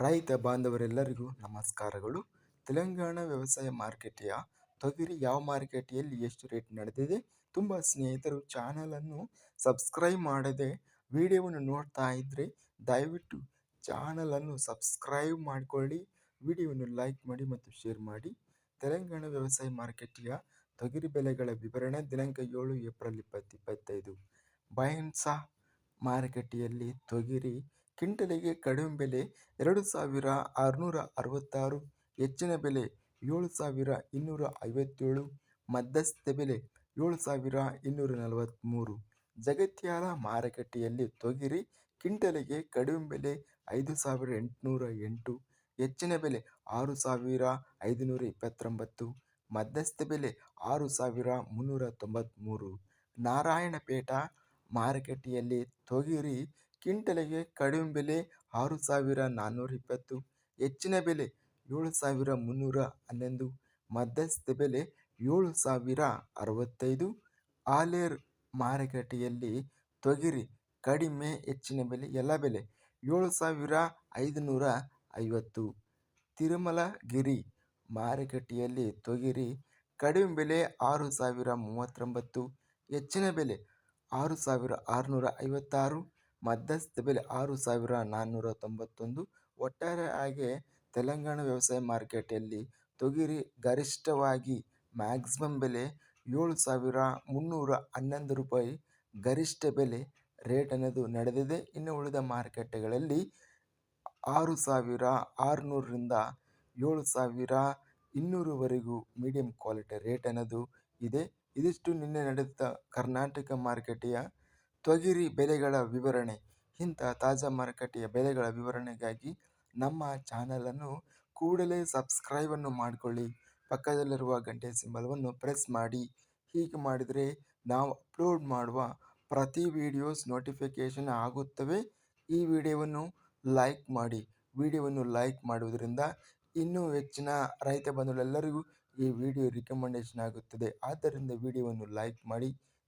ರೈತ ಬಾಂಧವರೆಲ್ಲರಿಗೂ ನಮಸ್ಕಾರಗಳು. ತೆಲಂಗಾಣ ವ್ಯವಸಾಯ ಮಾರುಕಟ್ಟೆಯ ತೊಗರಿ ಯಾವ ಮಾರುಕಟ್ಟೆಯಲ್ಲಿ ಎಷ್ಟು ರೇಟ್ ನಡೆದಿದೆ? ತುಂಬ ಸ್ನೇಹಿತರು ಚಾನಲನ್ನು ಸಬ್ಸ್ಕ್ರೈಬ್ ಮಾಡದೆ ವಿಡಿಯೋವನ್ನು ನೋಡ್ತಾ ಇದ್ದರೆ ದಯವಿಟ್ಟು ಚಾನಲನ್ನು ಸಬ್ಸ್ಕ್ರೈಬ್ ಮಾಡಿಕೊಳ್ಳಿ, ವಿಡಿಯೋವನ್ನು ಲೈಕ್ ಮಾಡಿ ಮತ್ತು ಶೇರ್ ಮಾಡಿ. ತೆಲಂಗಾಣ ವ್ಯವಸಾಯ ಮಾರುಕಟ್ಟೆಯ ತೊಗರಿ ಬೆಲೆಗಳ ವಿವರಣೆ ದಿನಾಂಕ ಏಳು ಏಪ್ರಿಲ್ ಇಪ್ಪತ್ತು ಇಪ್ಪತ್ತೈದು. ಬೈನ್ಸ ಮಾರುಕಟ್ಟೆಯಲ್ಲಿ ತೊಗರಿ ಕ್ವಿಂಟಲಿಗೆ ಕಡಿಮೆ ಬೆಲೆ ಎರಡು ಸಾವಿರ ಆರುನೂರ ಅರವತ್ತಾರು, ಹೆಚ್ಚಿನ ಬೆಲೆ ಏಳು ಸಾವಿರ ಇನ್ನೂರ ಐವತ್ತೇಳು, ಮಧ್ಯಸ್ಥ ಬೆಲೆ ಏಳು ಸಾವಿರ ಇನ್ನೂರ ನಲವತ್ತ್ಮೂರು ಜಗತ್ಯಾಲ ಮಾರುಕಟ್ಟೆಯಲ್ಲಿ ತೊಗಿರಿ ಕ್ವಿಂಟಲಿಗೆ ಕಡಿಮೆ ಬೆಲೆ ಐದು ಸಾವಿರ ಎಂಟುನೂರ ಎಂಟು, ಹೆಚ್ಚಿನ ಬೆಲೆ ಆರು ಸಾವಿರ ಐದುನೂರ ಇಪ್ಪತ್ತೊಂಬತ್ತು, ಮಧ್ಯಸ್ಥ ಬೆಲೆ ಆರು ಸಾವಿರ ಮುನ್ನೂರ ತೊಂಬತ್ತ್ಮೂರು ನಾರಾಯಣಪೇಟ ಮಾರುಕಟ್ಟೆಯಲ್ಲಿ ತೊಗರಿ ಕ್ವಿಂಟಲಿಗೆ ಕಡಿಮೆ ಬೆಲೆ ಆರು ಸಾವಿರ ನಾನ್ನೂರ ಇಪ್ಪತ್ತು, ಹೆಚ್ಚಿನ ಬೆಲೆ ಏಳು ಸಾವಿರ ಮುನ್ನೂರ ಹನ್ನೊಂದು, ಮಧ್ಯಸ್ಥ ಬೆಲೆ ಏಳು ಸಾವಿರ ಅರವತ್ತೈದು. ಆಲೇರ್ ಮಾರುಕಟ್ಟೆಯಲ್ಲಿ ತೊಗರಿ ಕಡಿಮೆ, ಹೆಚ್ಚಿನ ಬೆಲೆ, ಎಲ್ಲ ಬೆಲೆ ಏಳು ಸಾವಿರ ಐದುನೂರ ಐವತ್ತು. ತಿರುಮಲಗಿರಿ ಮಾರುಕಟ್ಟೆಯಲ್ಲಿ ತೊಗರಿ ಕಡಿಮೆ ಬೆಲೆ ಆರು ಸಾವಿರ ಮೂವತ್ತೊಂಬತ್ತು, ಹೆಚ್ಚಿನ ಬೆಲೆ ಆರು ಸಾವಿರ ಆರುನೂರ ಐವತ್ತಾರು. ಮಧ್ಯಸ್ಥ ಬೆಲೆ ಆರು ಸಾವಿರ ನಾನ್ನೂರ ತೊಂಬತ್ತೊಂದು. ಒಟ್ಟಾರೆಯಾಗಿ ತೆಲಂಗಾಣ ವ್ಯವಸಾಯ ಮಾರ್ಕೆಟಲ್ಲಿ ತೊಗರಿ ಗರಿಷ್ಠವಾಗಿ ಮ್ಯಾಕ್ಸಿಮಮ್ ಬೆಲೆ ಏಳು ಸಾವಿರ ಮುನ್ನೂರ ಹನ್ನೊಂದು ರೂಪಾಯಿ. ಗರಿಷ್ಠ ಬೆಲೆ ರೇಟ್ ಅನ್ನೋದು ನಡೆದಿದೆ. ಇನ್ನು ಉಳಿದ ಮಾರುಕಟ್ಟೆಗಳಲ್ಲಿ ಆರು ಸಾವಿರ ಆರುನೂರರಿಂದ ಏಳು ಸಾವಿರ ಇನ್ನೂರುವರೆಗೂ ಮೀಡಿಯಂ ಕ್ವಾಲಿಟಿ ರೇಟ್ ಅನ್ನೋದು ಇದೆ. ಇದಿಷ್ಟು ನಿನ್ನೆ ನಡೆದ ಕರ್ನಾಟಕ ಮಾರುಕಟ್ಟೆಯ ತೊಗರಿ ಬೆಲೆಗಳ ವಿವರಣೆ. ಇಂಥ ತಾಜಾ ಮಾರುಕಟ್ಟೆಯ ಬೆಲೆಗಳ ವಿವರಣೆಗಾಗಿ ನಮ್ಮ ಚಾನಲನ್ನು ಕೂಡಲೇ ಸಬ್ಸ್ಕ್ರೈಬನ್ನು ಮಾಡಿಕೊಳ್ಳಿ. ಪಕ್ಕದಲ್ಲಿರುವ ಗಂಟೆ ಸಿಂಬಲವನ್ನು ಪ್ರೆಸ್ ಮಾಡಿ. ಹೀಗೆ ಮಾಡಿದರೆ ನಾವು ಅಪ್ಲೋಡ್ ಮಾಡುವ ಪ್ರತಿ ವಿಡಿಯೋಸ್ ನೋಟಿಫಿಕೇಷನ್ ಆಗುತ್ತವೆ. ಈ ವಿಡಿಯೋವನ್ನು ಲೈಕ್ ಮಾಡಿ. ವಿಡಿಯೋವನ್ನು ಲೈಕ್ ಮಾಡುವುದರಿಂದ ಇನ್ನೂ ಹೆಚ್ಚಿನ ರೈತ ಬಂಧುಗಳೆಲ್ಲರಿಗೂ ಈ ವಿಡಿಯೋ ರಿಕಮೆಂಡೇಷನ್ ಆಗುತ್ತದೆ. ಆದ್ದರಿಂದ ವಿಡಿಯೋವನ್ನು ಲೈಕ್ ಮಾಡಿ.